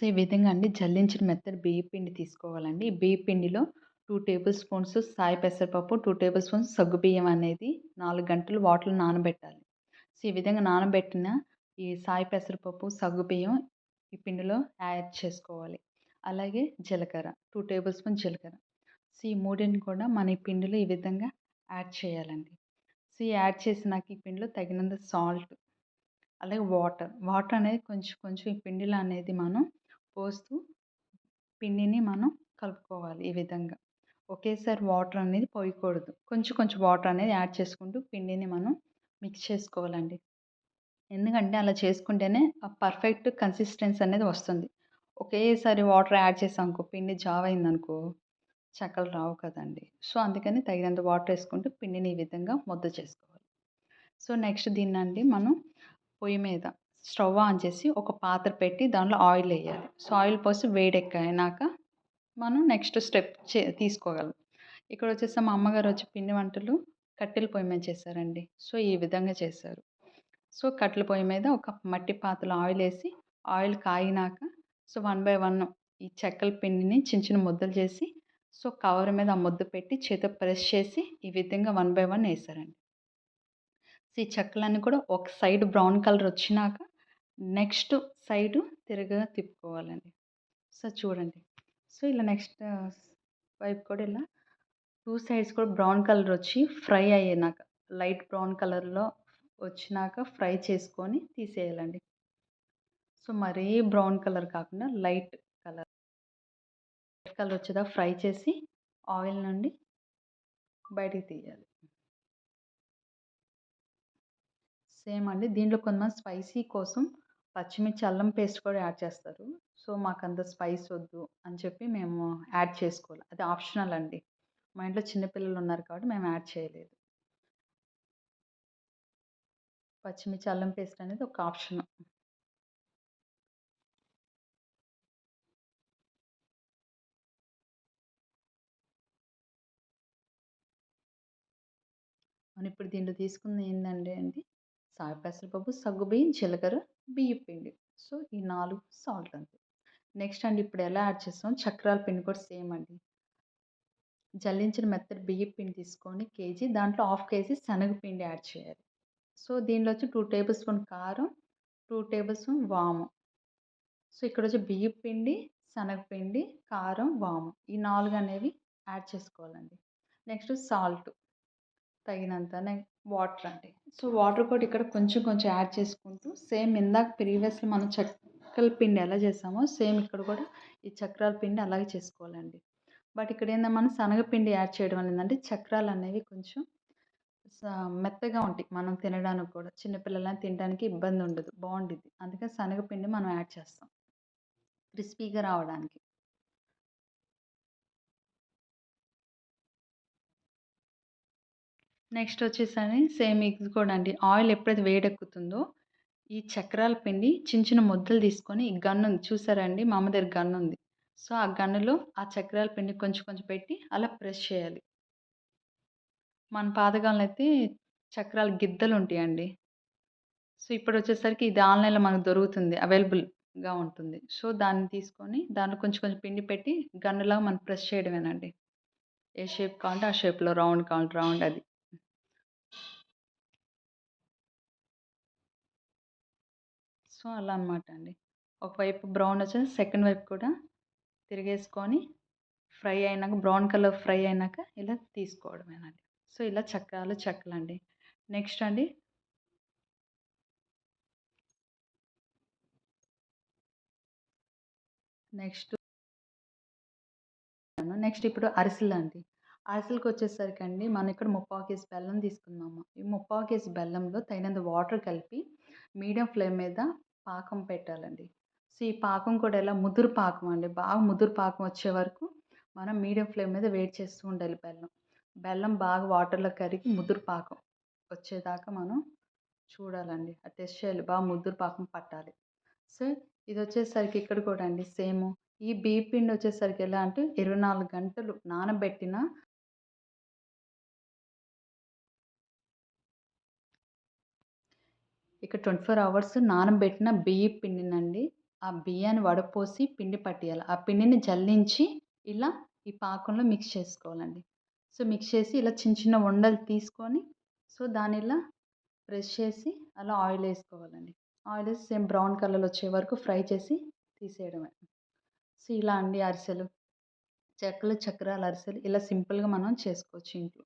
So, ఈ విధంగా అండి జల్లించిన మెత్తటి బియ్య పిండి తీసుకోవాలండి. ఈ బియ్య పిండిలో టూ టేబుల్ స్పూన్స్ సాయి పెసరపప్పు, టూ టేబుల్ స్పూన్స్ సగ్గుబియ్యం అనేది నాలుగు గంటలు వాటర్ నానబెట్టాలి. సో, ఈ విధంగా నానబెట్టిన ఈ సాయి పెసరపప్పు, సగ్గుబియ్యం ఈ పిండిలో యాడ్ చేసుకోవాలి. అలాగే జీలకర్ర టూ టేబుల్ స్పూన్ జీలకర్ర. సో, ఈ మూడింటిని కూడా మన ఈ పిండిలో ఈ విధంగా యాడ్ చేయాలండి. సో, ఈ యాడ్ చేసినాక ఈ పిండిలో తగినంత సాల్ట్ అలాగే వాటర్. వాటర్ అనేది కొంచెం కొంచెం ఈ పిండిలో అనేది మనం పోస్తూ పిండిని మనం కలుపుకోవాలి ఈ విధంగా. ఒకేసారి వాటర్ అనేది పోయకూడదు. కొంచెం కొంచెం వాటర్ అనేది యాడ్ చేసుకుంటూ పిండిని మనం మిక్స్ చేసుకోవాలండి. ఎందుకంటే అలా చేసుకుంటేనే ఆ పర్ఫెక్ట్ కన్సిస్టెన్సీ అనేది వస్తుంది. ఒకేసారి వాటర్ యాడ్ చేసామనుకో పిండి జావ్ అయిందనుకో చెక్కలు రావు కదండి సో, అందుకని తగినంత వాటర్ వేసుకుంటూ పిండిని ఈ విధంగా ముద్ద చేసుకోవాలి. సో, నెక్స్ట్ దీన్నండి మనం పొయ్యి మీద స్టవ్ ఆన్ చేసి ఒక పాత్ర పెట్టి దాంట్లో ఆయిల్ వేయాలి సో, ఆయిల్ పోసి వేడెక్కాక మనం నెక్స్ట్ స్టెప్ చే తీసుకోగలం. ఇక్కడ వచ్చేసి మా అమ్మగారు వచ్చి పిండి వంటలు కట్టెల పొయ్యి మీద చేశారండి. సో, ఈ విధంగా చేశారు. సో, కట్టెల పొయ్యి మీద ఒక మట్టి పాత్రలో ఆయిల్ వేసి ఆయిల్ కాగినాక సో, వన్ బై వన్ ఈ చెక్కల పిండిని చిన్న చిన్న ముద్దలు చేసి సో, కవర్ మీద ఆ ముద్ద పెట్టి చేతితో ప్రెస్ చేసి ఈ విధంగా వన్ బై వన్ వేసారండి సో, ఈ చెక్కలన్నీ కూడా ఒక సైడ్ బ్రౌన్ కలర్ వచ్చినాక నెక్స్ట్ సైడు తిరగగా తిప్పుకోవాలండి. సో, చూడండి. సో, ఇలా నెక్స్ట్ వైపు కూడా ఇలా టూ సైడ్స్ కూడా బ్రౌన్ కలర్ వచ్చి ఫ్రై అయ్యాక లైట్ బ్రౌన్ కలర్‌లో వచ్చినాక ఫ్రై చేసుకొని తీసేయాలండి. సో, మరీ బ్రౌన్ కలర్ కాకుండా లైట్ కలర్. లైట్ కలర్ వచ్చేదాకా ఫ్రై చేసి ఆయిల్ నుండి బయటికి తీయాలి. సేమ్ అండి. దీంట్లో కొంతమంది స్పైసీ కోసం పచ్చిమిర్చి, అల్లం పేస్ట్ కూడా యాడ్ చేస్తారు. సో, మాకు అంత స్పైస్ వద్దు అని చెప్పి మేము యాడ్ చేసుకోవాలి అది ఆప్షనల్ అండి. మా ఇంట్లో చిన్నపిల్లలు ఉన్నారు కాబట్టి మేము యాడ్ చేయలేదు. పచ్చిమిర్చి, అల్లం పేస్ట్ అనేది ఒక ఆప్షన్ మనం ఇప్పుడు దీంట్లో తీసుకుంది ఏంటంటే అండి సాయి పెసరపప్పు, సగ్గుబియ్యం, జీలకర్ర, బియ్యపు పిండి. సో, ఈ నాలుగు సాల్ట్ అంతే. నెక్స్ట్ అండి ఇప్పుడు ఎలా యాడ్ చేస్తాం చక్రాల పిండి కూడా సేమ్ అండి. జల్లించిన మెత్తటి బియ్యపు పిండి తీసుకొని కేజీ దాంట్లో హాఫ్ కేజీ శనగపిండి యాడ్ చేయాలి. సో, దీనిలో వచ్చి టూ టేబుల్ స్పూన్ కారం, టూ టేబుల్ స్పూన్ వాము. సో, ఇక్కడొచ్చి బియ్యపు పిండి, శనగపిండి, కారం, వాము ఈ నాలుగు అనేవి యాడ్ చేసుకోవాలండి. నెక్స్ట్ సాల్ట్ తగినంత వాటర్ అండి. సో, వాటర్ కూడా ఇక్కడ కొంచెం కొంచెం యాడ్ చేసుకుంటూ సేమ్ ఇందాక ప్రీవియస్‌లో మనం చెక్కల పిండి ఎలా చేసామో సేమ్ ఇక్కడ కూడా ఈ చక్రాల పిండి అలాగే చేసుకోవాలండి. బట్ ఇక్కడ ఏంటంటే మనం శనగపిండి యాడ్ చేయడం వల్ల ఏంటంటే చక్రాలు అనేవి కొంచెం స మెత్తగా ఉంటాయి. మనం తినడానికి కూడా చిన్నపిల్లలని తినడానికి ఇబ్బంది ఉండదు. బావుండిద్ది. అందుకని శనగపిండి మనం యాడ్ చేస్తాం. క్రిస్పీగా రావడానికి. నెక్స్ట్ వచ్చేసరి సేమ్ ఇది కూడా అండి. ఆయిల్ ఎప్పుడైతే వేడెక్కుతుందో ఈ చక్రాల పిండి చిన్న చిన్న ముద్దలు తీసుకొని ఈ గన్ ఉంది చూసారండి మా అమ్మ దగ్గర గన్ ఉంది. సో, ఆ గన్నులో ఆ చక్రాల పిండి కొంచెం కొంచెం పెట్టి అలా ప్రెస్ చేయాలి. మన పాతకాలంలో అయితే చక్రాల గిద్దలు ఉంటాయండి. సో, ఇప్పుడు వచ్చేసరికి ఇది ఆన్‌లైన్‌లో మనకు దొరుకుతుంది. అవైలబుల్‌గా ఉంటుంది. సో, దాన్ని తీసుకొని దాంట్లో కొంచెం కొంచెం పిండి పెట్టి గన్నులాగా మనం ప్రెస్ చేయడమేనండి. ఏ షేప్ కావాలంటే ఆ షేప్‌లో రౌండ్ కావాలంటే రౌండ్ అది. సో, అలా అనమాట అండి. ఒకవైపు బ్రౌన్ వచ్చేసి సెకండ్ వైపు కూడా తిరిగేసుకొని ఫ్రై అయినాక బ్రౌన్ కలర్ ఫ్రై అయినాక ఇలా తీసుకోవడమేనండి. సో, ఇలా చక్రాలు చెక్కలండి. నెక్స్ట్ అండి నెక్స్ట్ నెక్స్ట్ ఇప్పుడు అరిసెలు అండి అరిసెలుకి వచ్చేసరికి అండి మనం ఇక్కడ ముప్పావు కేజీ బెల్లం తీసుకున్నాము. ఈ ముప్పావు కేజీ బెల్లంలో తగినంత వాటర్ కలిపి మీడియం ఫ్లేమ్ మీద పాకం పెట్టాలండి. సో, ఈ పాకం కూడా ఎలా ముదురు పాకం అండి. బాగా ముదురు పాకం వచ్చే వరకు మనం మీడియం ఫ్లేమ్ మీద వేడి చేస్తూ ఉండాలి బెల్లం. బెల్లం బాగా వాటర్‌లో కరిగి ముదురు పాకం వచ్చేదాకా మనం చూడాలండి. ఆ టెస్ట్ చేయాలి. బాగా ముదురు పాకం పట్టాలి. సో, ఇది వచ్చేసరికి ఇక్కడ కూడా అండి సేమ్ ఈ బియ్య పిండి వచ్చేసరికి ఎలా అంటే 24 గంటలు నానబెట్టిన ఇక్కడ 24 అవర్స్ నానబెట్టిన బియ్య పిండినండి. ఆ బియ్యాన్ని వడపోసి పిండి పట్టేయాలి. ఆ పిండిని జల్లించి ఇలా ఈ పాకంలో మిక్స్ చేసుకోవాలండి. సో మిక్స్ చేసి ఇలా చిన్న చిన్న ఉండలు తీసుకొని సో దాని ఇలా ప్రెస్ చేసి అలా ఆయిల్ వేసుకోవాలండి. ఆయిల్ వేసి సేమ్ బ్రౌన్ కలర్ వచ్చే వరకు ఫ్రై చేసి తీసేయడమే. సో ఇలా అండి అరిసెలు. చెక్కలు చక్రాల అరిసెలు ఇలా సింపుల్గా మనం చేసుకోవచ్చు ఇంట్లో.